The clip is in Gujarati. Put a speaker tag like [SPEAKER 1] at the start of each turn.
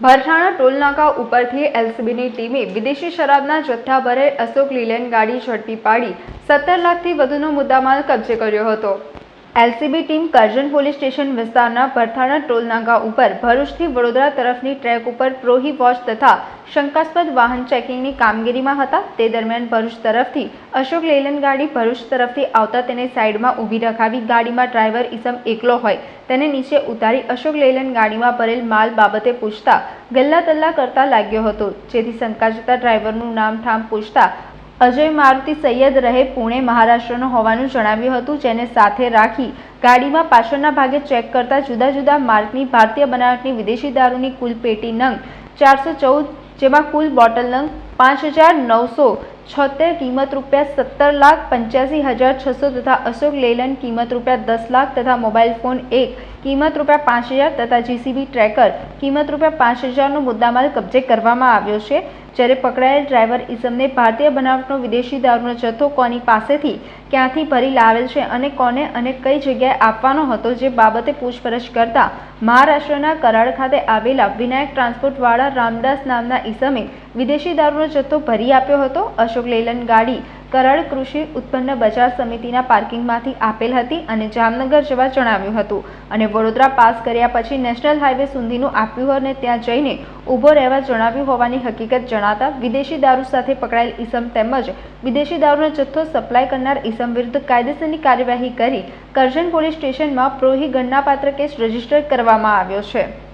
[SPEAKER 1] ભરથાણા ટોલનાકા ઉપરથી એલસીબીની ટીમે વિદેશી શરાબના જથ્થા ભરે અશોક લીલેન ગાડી ઝડપી પાડી સત્તર લાખથી વધુનો મુદ્દામાલ કબજે કર્યો હતો. LCB team Karjan police station વિસ્તારના ભરથાણા ટોલનાગા ઉપર ભરૂચથી વડોદરા તરફની ટ્રેક ઉપર પ્રોહી વોચ તથા શંકાસ્પદ વાહન ચેકિંગની કામગીરીમાં હતા. તે દરમિયાન ભરૂચ તરફથી અશોક લેલન ગાડી ભરૂચ તરફથી આવતા તેને સાઈડમાં ઊભી રખાવી ગાડીમાં ડ્રાઈવર ઈસમ એકલો હોય. તેને નીચે ઉતારી અશોક લેલન ગાડીમાં ભરેલ માલ બાબતે પૂછતા ગલ્લા તલ્લા કરતા લાગ્યો હતો. જેથી શંકા જતા ડ્રાઈવરનું નામ ઠામ પૂછતા અજય મારુતિ સૈયદ રહે પુણે મહારાષ્ટ્રનો હોવાનું જણાવ્યું હતું, જેને સાથે રાખી ગાડીમાં પાછળના ભાગે ચેક કરતા જુદા જુદા માર્કની ભારતીય બનાવટની વિદેશી દારૂની કુલ પેટી નંગ ચારસો ચૌદ, જેમાં કુલ બોટલ નંગ પાંચ હજાર નવસો છોતેર કિંમત રૂપિયા સત્તર લાખ પંચ્યાસી હજાર છસો તથા અશોક લેલન કિંમત રૂપિયા દસ લાખ તથા મોબાઈલ ફોન એક, કિંમત રૂપિયા પાંચ હજાર તથા જીસીબી ટ્રેકર, કિંમત રૂપિયા પાંચ હજારનો મુદ્દામાલ કબજે કરવામાં આવ્યો છે. જ્યારે પકડાયેલ ડ્રાઈવર ઈસમને ભારતીય બનાવટનો વિદેશી દારૂનો જથ્થો કોની પાસેથી ક્યાંથી ભરી લાવેલ છે અને કોને અને કઈ જગ્યાએ આપવાનો હતો જે બાબતે પૂછપરછ કરતા મહારાષ્ટ્રના કરાડ ખાતે આવેલા વિનાયક ટ્રાન્સપોર્ટવાળા રામદાસ નામના ઈસમે વિદેશી દારૂનો જથ્થો ભરી આપ્યો હતો. અશોક લેલન ગાડી કરડ કૃષિ ઉત્પન્ન બજાર સમિતિના પાર્કિંગમાંથી આપેલ હતી અને જામનગર જવા જણાવ્યું હતું. અને વડોદરા પાસ કર્યા પછી નેશનલ હાઈવે સુધીનું આપ્યું અને ત્યાં જઈને ઊભો રહેવા જણાવ્યું હોવાની હકીકત જણાતા વિદેશી દારૂ સાથે પકડાયેલ ઈસમ તેમજ વિદેશી દારૂનો જથ્થો સપ્લાય કરનાર ઈસમ વિરુદ્ધ કાયદેસરની કાર્યવાહી કરી કરજણ પોલીસ સ્ટેશનમાં પ્રોહી ગણનાપાત્ર કેસ રજિસ્ટર કરવામાં આવ્યો છે.